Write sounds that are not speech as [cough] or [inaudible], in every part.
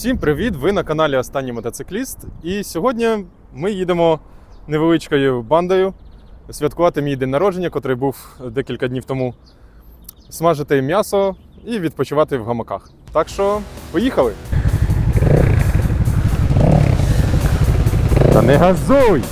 Всім привіт! Ви на каналі Останній мотоцикліст. І сьогодні ми їдемо невеличкою бандою святкувати мій день народження, котрий був декілька днів тому. Смажити м'ясо і відпочивати в гамаках. Так що, поїхали! Та не газуй!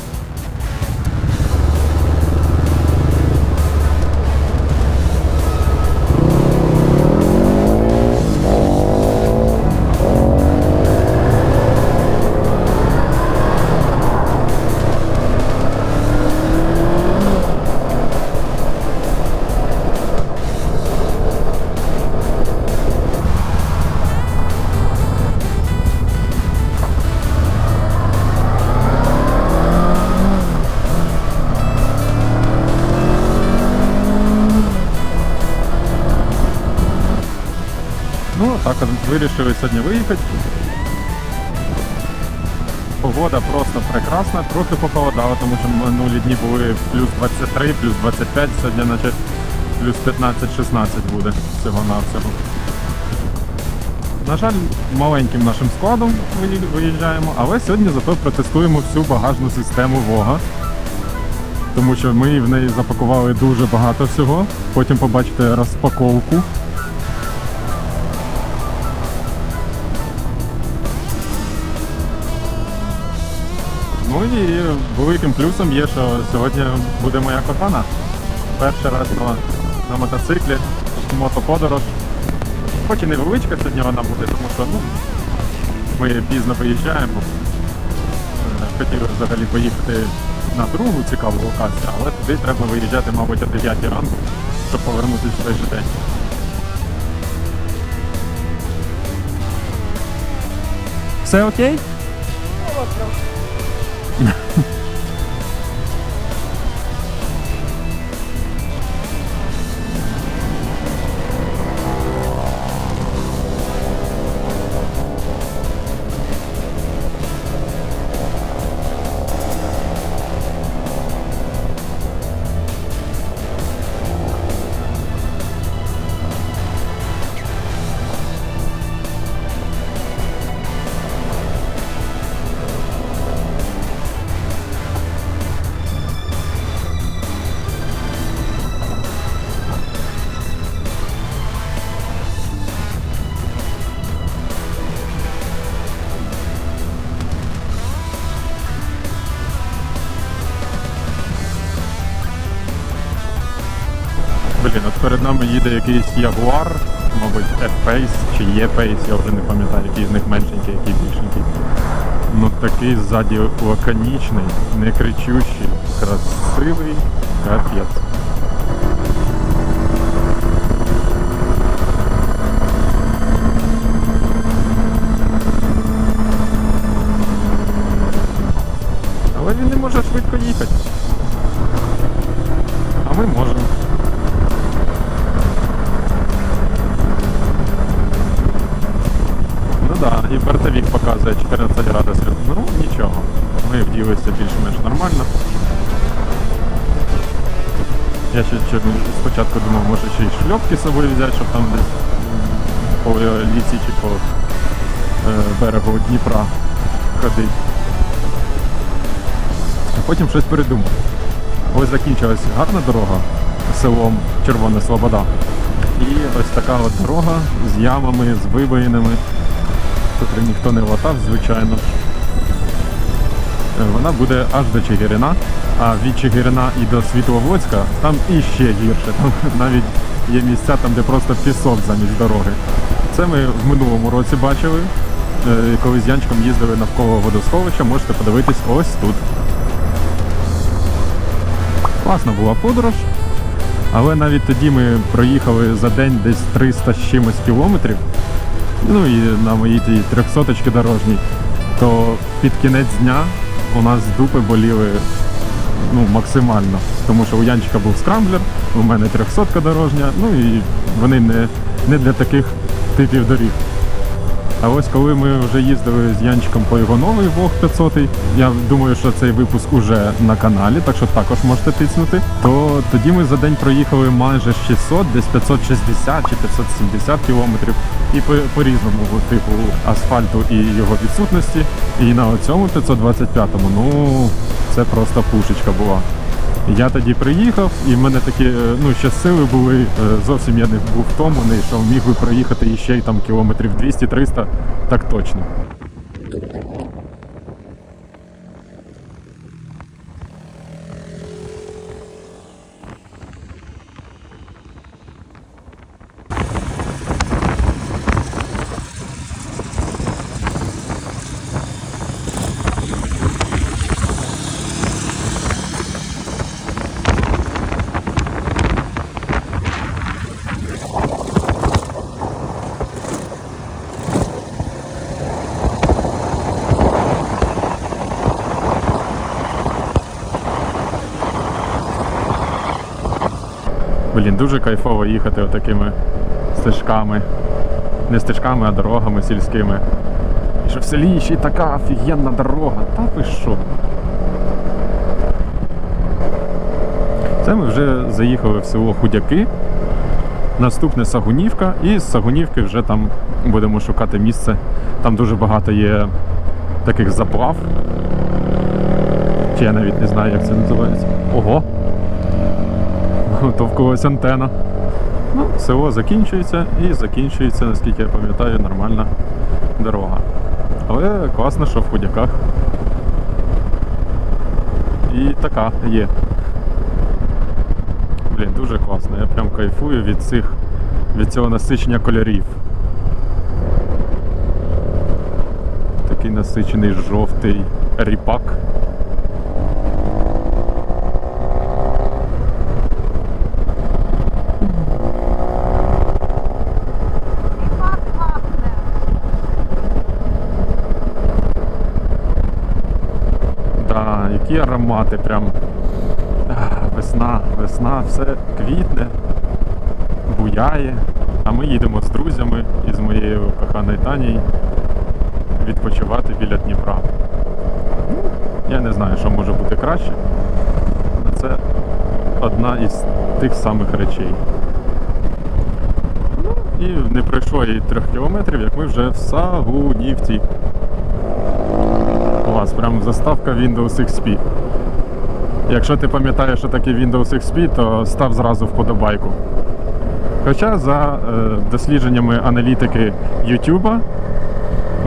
Так вирішили сьогодні виїхати. Погода просто прекрасна, трохи похолодало, тому що минулі дні були плюс 23, плюс 25, сьогодні наче плюс 15-16 буде всього-навсього. На жаль, маленьким нашим складом виїжджаємо, але сьогодні зато протестуємо всю багажну систему Вога. Тому що ми в неї запакували дуже багато всього. Потім побачите розпаковку. Ну і великим плюсом є, що сьогодні буде моя кохана. Перший раз на, на мотоциклі, мотоподорож. Хоч і невеличка сьогодні вона буде, тому що ну, ми пізно виїжджаємо. Е, Хотіли взагалі поїхати на другу цікаву локацію, але туди треба виїжджати, мабуть, о 9 ранку, щоб повернутися в той же день. Все окей? フフ。Нами їде якийсь Ягуар, мабуть, F-Pace чи E-Pace, я вже не пам'ятаю, який з них меншенький, який більшенький. Ну такий ззаді лаконічний, не кричущий, красивий, капець. Але він не може швидко їхати. А ми можемо. Да, і бортовик показує 14 градусів. Ну нічого. Ми вділися більш-менш нормально. Я ще, спочатку думав, може ще й шльопки з собою взяти, щоб там десь по лісі чи по е, берегу Дніпра ходити. А потім щось передумав. Ось закінчилась гарна дорога селом Червона Слобода. І ось така от дорога з ямами, з вибоїнами, котрі ніхто не латав, звичайно. Е, Вона буде аж до Чигирина, а від Чигирина і до Світловодська там іще гірше. Там навіть є місця, там, де просто пісок замість дороги. Це ми в минулому році бачили, е, коли з Янчиком їздили навколо водосховища, можете подивитись ось тут. Класна була подорож. Але навіть тоді ми проїхали за день десь 300 з чимось кілометрів. Ну і на моїй тій трьохсоточці дорожній, то під кінець дня у нас дупи боліли ну, максимально. Тому що у Янчика був скрамблер, у мене трьохсотка дорожня, ну і вони не, не для таких типів доріг. А ось коли ми вже їздили з Янчиком по його новий Вог 500, я думаю, що цей випуск уже на каналі, так що також можете тиснути. То тоді ми за день проїхали майже 600, десь 560 чи 570 кілометрів. І по, по різному типу асфальту і його відсутності. І на цьому 525-му, ну це просто пушечка була. Я тоді приїхав, і в мене такі е, ну, ще сили були. е, Зовсім я не був втомлений, що міг би проїхати іще там кілометрів 200-300, так точно. Блін, дуже кайфово їхати отакими стежками. Не стежками, а дорогами сільськими. І що в селі ще й така офігенна дорога. Та ви що? Це ми вже заїхали в село Худяки. Наступне Сагунівка, і з Сагунівки вже там будемо шукати місце. Там дуже багато є таких заплав. Чи я навіть не знаю, як це називається. Ого! [laughs] Товкувалась антена. Ну, село закінчується і закінчується, наскільки я пам'ятаю, нормальна дорога. Але класно, що в худяках. І така є. Блін, дуже класно. Я прям кайфую від цих від цього насичення кольорів. Такий насичений жовтий ріпак. Да, які аромати прям. Весна, весна, все квітне, буяє. А ми їдемо з друзями і з моєю коханою Танією відпочивати біля Дніпра. Я не знаю, що може бути краще. але Це одна із тих самих речей. Ну, і не пройшло і трьох кілометрів, як ми вже в Сагунівці. Вас прям заставка Windows XP. Якщо ти пам'ятаєш, що таке Windows XP, то став зразу вподобайку. Хоча за е, дослідженнями аналітики YouTube,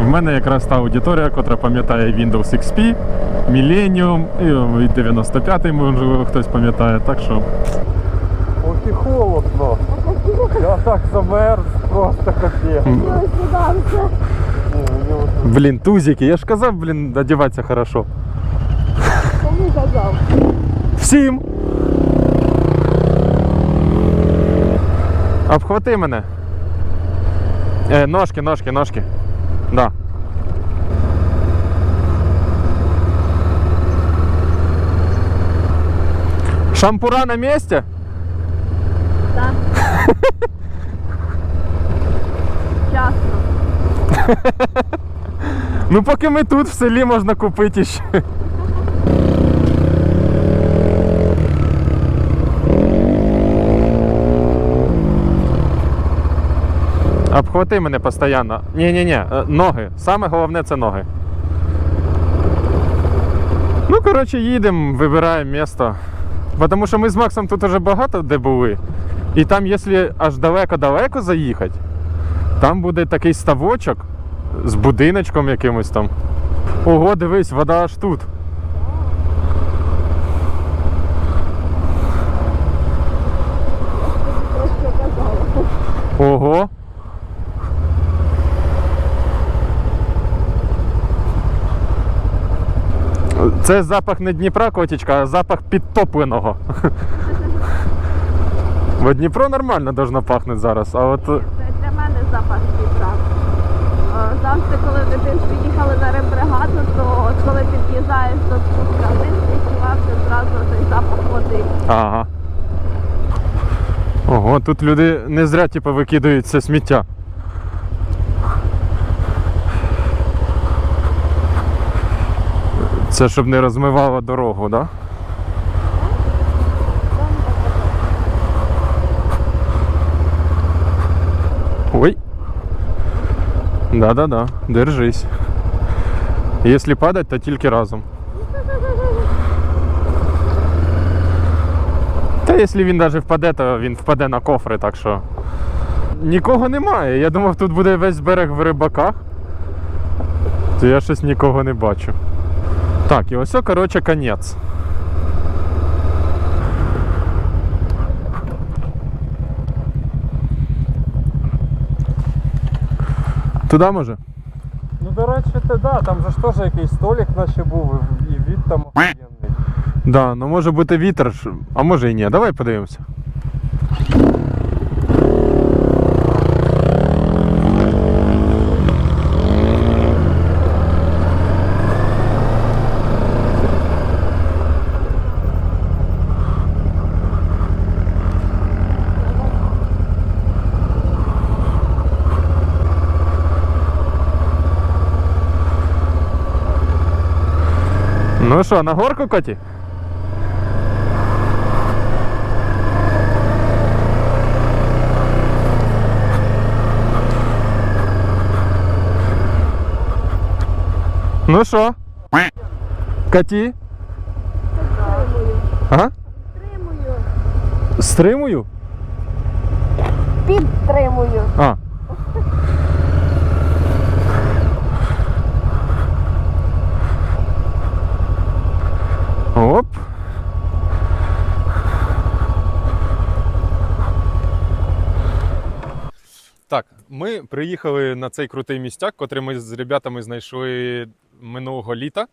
в мене якраз та аудиторія, котра пам'ятає Windows XP, Millennium і 95-й, можливо, хтось пам'ятає. Так що Ох і холодно. Я так замерз, просто капець. Ні, мені от Блін, тузики, я ж казав, блін, одягатися хорошо. Кому казав? Всім! Обхвати мене. Е, ножки, ножки, ножки. Да. Шампура на місці? Так. [laughs] Часно. [laughs] Ну поки ми тут в селі можна купити ще. Обхвати мене постійно. Ні-ні-ні, е, ноги. Саме головне це ноги. Ну, коротше, їдемо, вибираємо місто. Тому що ми з Максом тут уже багато де були. І там, якщо аж далеко-далеко заїхати, там буде такий ставочок з будиночком якимось там. Ого, дивись, вода аж тут. Ого. Це запах не Дніпра, котічка, а запах підтопленого. Бо Дніпро нормально должно пахнути зараз, а от. Це для мене запах Дніпра завжди, коли в дитинстві їхали на рембригаду, то от коли під'їжджаєш до спускалин, відчувався одразу той запах води. Ага. Ого, тут люди не зря типу, викидають це сміття. Це щоб не розмивало дорогу, так? Да? Да-да-да, держись. Якщо падать, то тільки разом. Та якщо він навіть впаде, то він впаде на кофри, так що. Нікого немає. Я думав, тут буде весь берег в рибаках. То я щось нікого не бачу. Так, і ось, коротше, конець. Туди може? Ну, до речі, ти да, там же ж теж якийсь столик наче був, і від там охуєнний. Да, ну може бути вітер, а може і ні. Давай подивимося. Ну що, на горку коті? Ну що? Каті? А? Підтримую. Стримую? Підтримую. А. Оп. Так, ми приїхали на цей крутий містяк, котрий ми з ребятами знайшли минулого літа.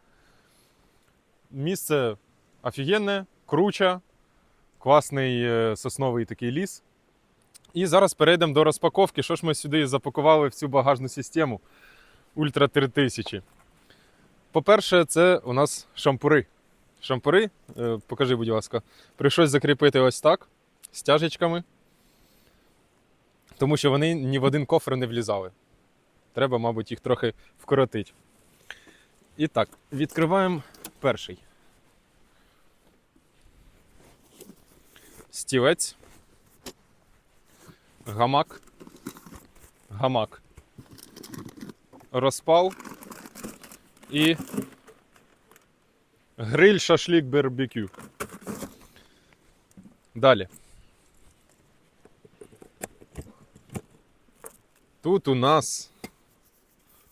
Місце офігенне, круче, класний е, сосновий такий ліс. І зараз перейдемо до розпаковки. Що ж ми сюди запакували в цю багажну систему Ультра 3000. По-перше, це у нас шампури. Шампури, е, покажи, будь ласка, прийшлось закріпити ось так, стяжечками, тому що вони ні в один кофр не влізали. Треба, мабуть, їх трохи вкоротити. І так, відкриваємо перший. Стілець гамак, гамак, розпал і гриль шашлік барбекю. Далі. Тут у нас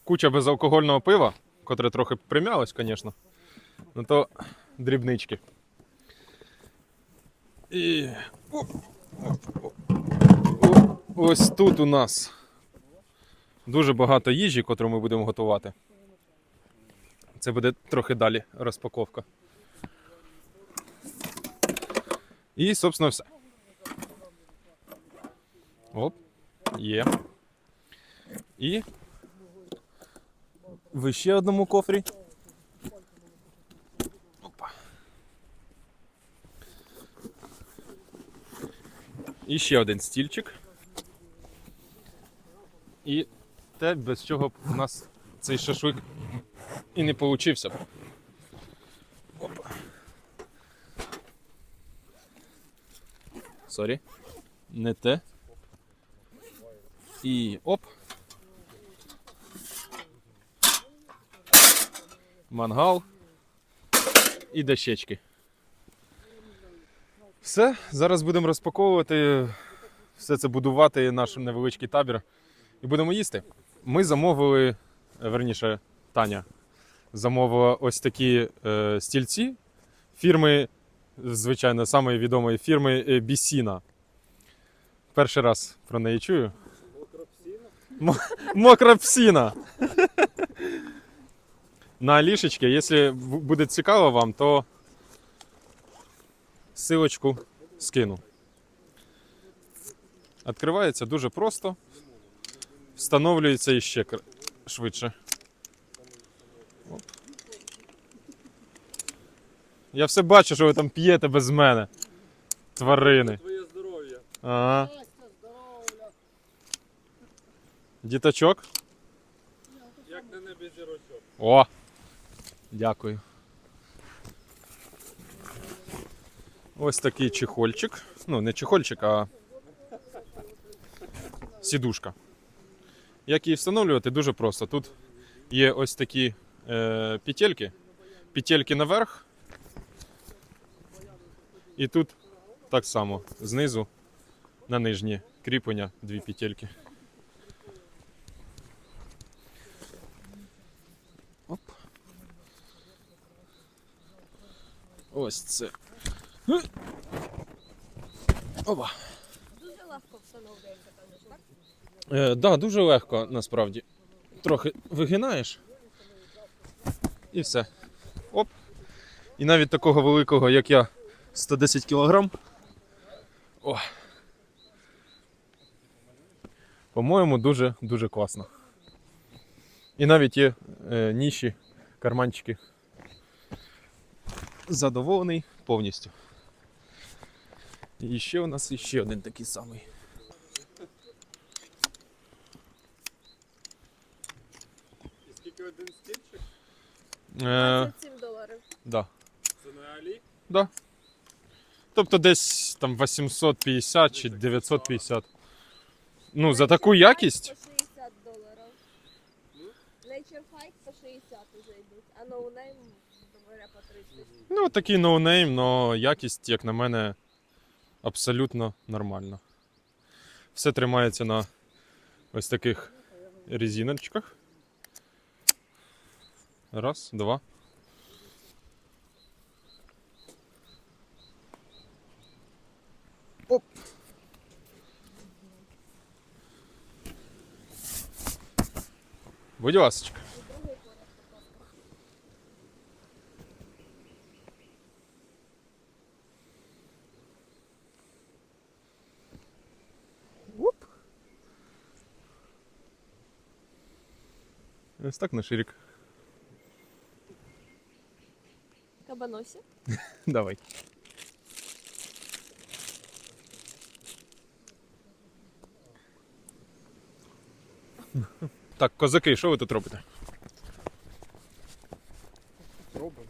куча безалкогольного пива, котре трохи примялось, звісно. Ну то дрібнички. І оп, оп, оп. Ось тут у нас дуже багато їжі, котру ми будемо готувати. Це буде трохи далі розпаковка. І, собственно, все. Оп, є. І в ще одному кофрі. Опа. І ще один стільчик. І те, без чого б у нас цей шашлик і не получився б. Опа. Сорі. Не те. І оп. Мангал. І дощечки. Все, зараз будемо розпаковувати, все це будувати наш невеличкий табір і будемо їсти. Ми замовили, е, верніше, Таня замовила ось такі е, стільці фірми, звичайно, самої відомої фірми е, Бісіна. Перший раз про неї чую. Мо- Мокра псіна. На Алішечки, якщо буде цікаво вам, то силочку скину. Відкривається дуже просто. Встановлюється іще швидше. Оп. Я все бачу, що ви там п'єте без мене. Тварини. Твоє здоров'я. Ага. Діточок. Як на небі зірочок. О! Дякую. Ось такий чехольчик. Ну, не чехольчик, а сідушка. Як її встановлювати, дуже просто. Тут є ось такі е, петельки. Петельки наверх. І тут так само, знизу на нижні кріплення дві петельки. Ось це. Опа. Дуже легко встановлюється, так? Е, да, дуже легко насправді. Трохи вигинаєш. І все. Оп. І навіть такого великого, як я, 110 кг. О. По-моєму, дуже дуже класно. І навіть є е, ніші, карманчики. Задоволений повністю. І ще у нас іще один такий самий. І Скільки один стільчик? Е, 27 доларів. да. Це на Алі? Да. Тобто десь там 850 чи 950. Ну, за таку якість. По 60 доларів. Nature Hike по 60 уже йдуть, а No Ну, такий ноунейм, але якість, як на мене, абсолютно нормальна. Все тримається на ось таких резиночках. Раз, два. Оп. Будь ласочка. Ось так на ширик. Кабаносі. [laughs] Давай. [laughs] Так, козаки, що ви тут робите? Робимо.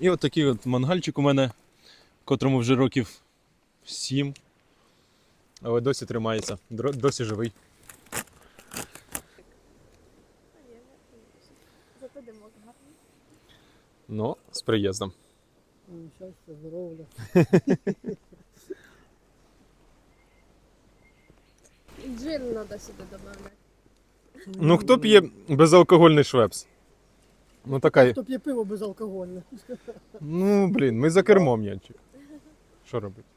І от такий от мангальчик у мене, котрому вже років 7. Але досі тримається, досі живий. Зато димок гарний. Ну, з приїздом. Щастя, здоров'я. І [laughs] джин треба сюди додати. Ну, хто п'є безалкогольний швепс? Ну, така. Хто п'є пиво безалкогольне. Ну, блін, ми за кермом, Янчик. Що робити?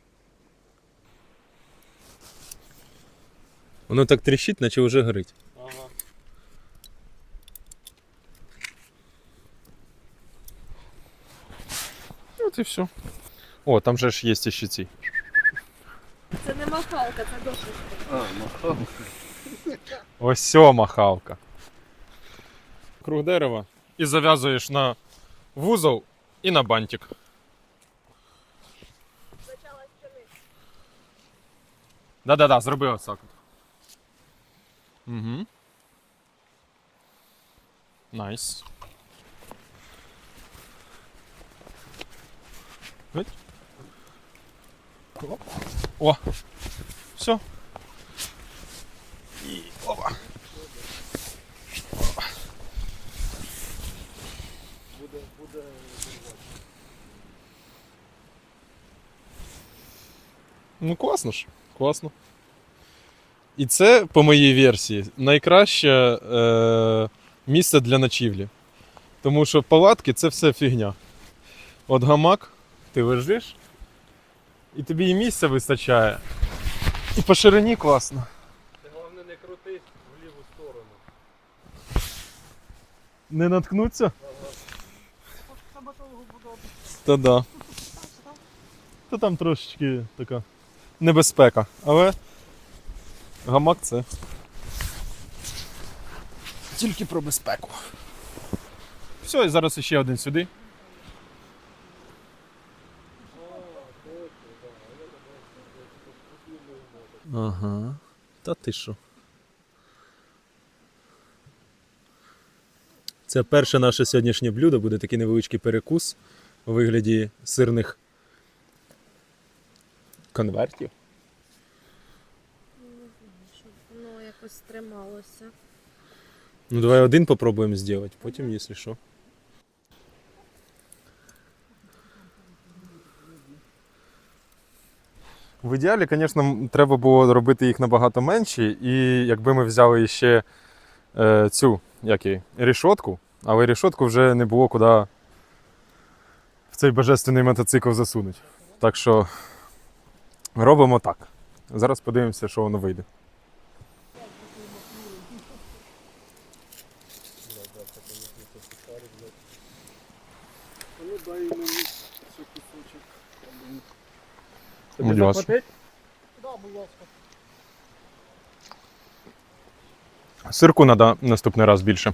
Воно так тріщить, наче вже горить. Ага. От і все. О, там же ж є ще ці. Це не махалка, це дошечка. А, ну Ось сьо махалка. Круг дерева. І зав'язуєш на вузол і на бантик. Спочатку стіни. Да-да-да, зроби ось так. от. Угу. Найс. Геть. Оп. О! Все. І опа. буде, буде. Ну, класно ж. Класно. І це, по моїй версії, найкраще е, місце для ночівлі. Тому що палатки це все фігня. От гамак, ти лежиш, і тобі і місця вистачає. І по ширині класно. Ти головне не крутись в ліву сторону. Не наткнуться? Та да. Та там трошечки така небезпека. Але гамак це. Тільки про безпеку. Все, і зараз ще один сюди. Ага. Та ти що? Це перше наше сьогоднішнє блюдо, буде такий невеличкий перекус у вигляді сирних конвертів. Щоб воно якось трималося. Ну, давай один попробуємо зробити, потім, якщо що. В ідеалі, звісно, треба було робити їх набагато менші, і якби ми взяли ще е, цю як її, рішотку, але рішотку вже не було куди в цей божественний мотоцикл засунути. Так що робимо так. Зараз подивимося, що воно вийде. Ну дай мені ще кусочок. Будь ласка. Да, будь ласка. Сирку треба наступний раз більше.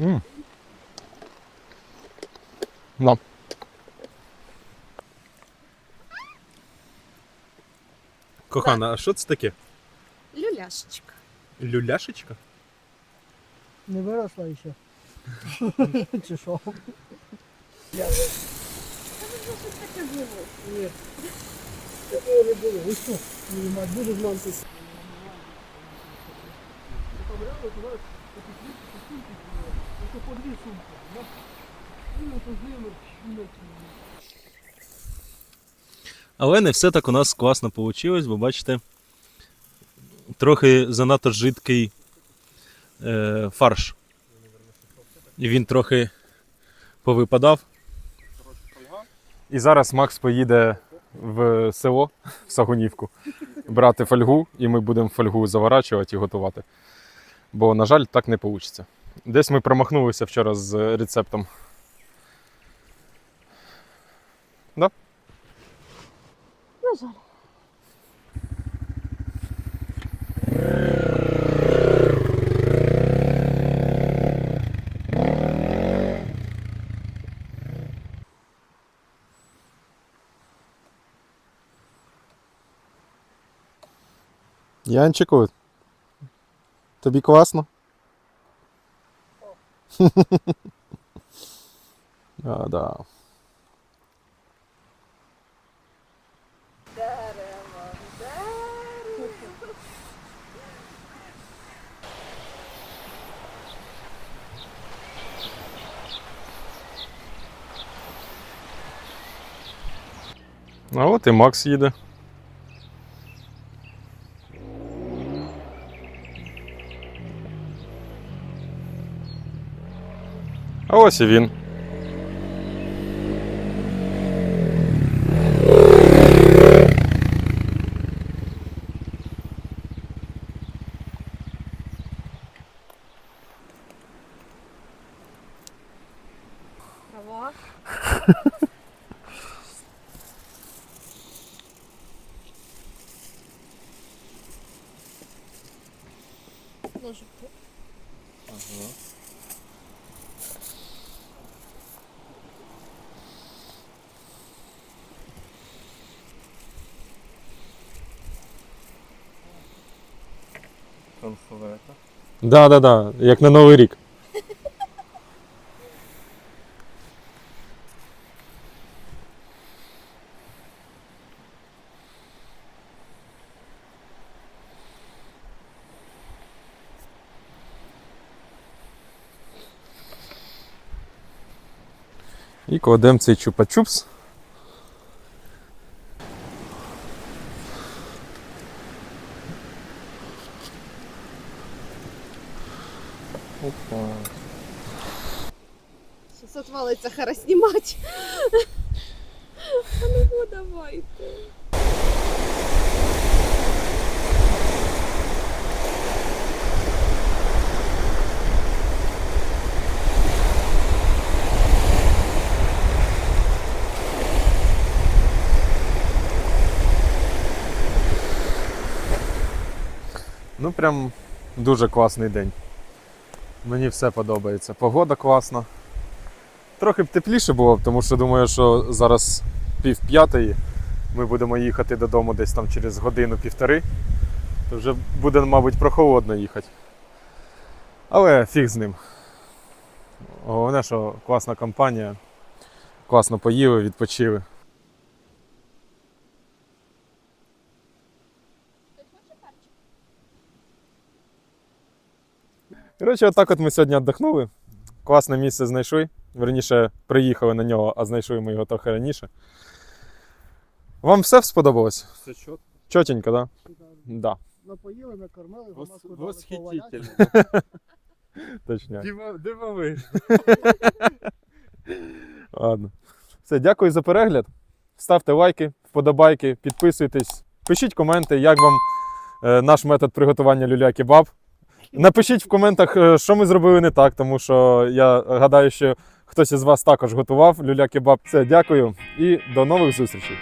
М. Да. Кохана, а що це таке? Люляшечка. Люляшечка? Не виросла ще. [laughs] Чи що? Що? Ні. Але не все так у нас класно вийшло, бо бачите, трохи занадто жидкий е, фарш. І він трохи повипадав. І зараз Макс поїде в село, в Сагунівку, брати фольгу, і ми будемо фольгу заворачувати і готувати. Бо, на жаль, так не вийде. Десь ми промахнулися вчора з рецептом. Да? На жаль. Янчику, тобі класно? а, да. А от і Макс їде. А ось і він. Трава. [laughs] Да, да, да, як на Новий рік. І кладемо цей чупа-чупс. Опа. Сейчас отвалится, хара снимать. А ну давайте. Ну, прям дуже класний день. Мені все подобається. Погода класна. Трохи б тепліше було, тому що думаю, що зараз пів п'ятої. Ми будемо їхати додому десь там через годину-півтори. то вже буде, мабуть, прохолодно їхати. Але фіг з ним. Головне, що класна компанія. Класно поїли, відпочили. Коротше, отак от ми сьогодні віддохнули. Класне місце знайшли. Верніше, приїхали на нього, а знайшли ми його трохи раніше. Вам все сподобалось? Все чот. Чотенько, так? Да? Да, Напоїли, накормили, дали Восхитительно. [laughs] точно. Дивовижно. [laughs] Ладно. Все, дякую за перегляд. Ставте лайки, вподобайки, підписуйтесь, пишіть коменти, як вам е, наш метод приготування люля-кебаб. Напишіть в коментах, е, що ми зробили не так, тому що я гадаю, що хтось із вас також готував люля-кебаб. Все, дякую і до нових зустрічей.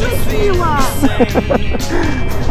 Летіла! [laughs]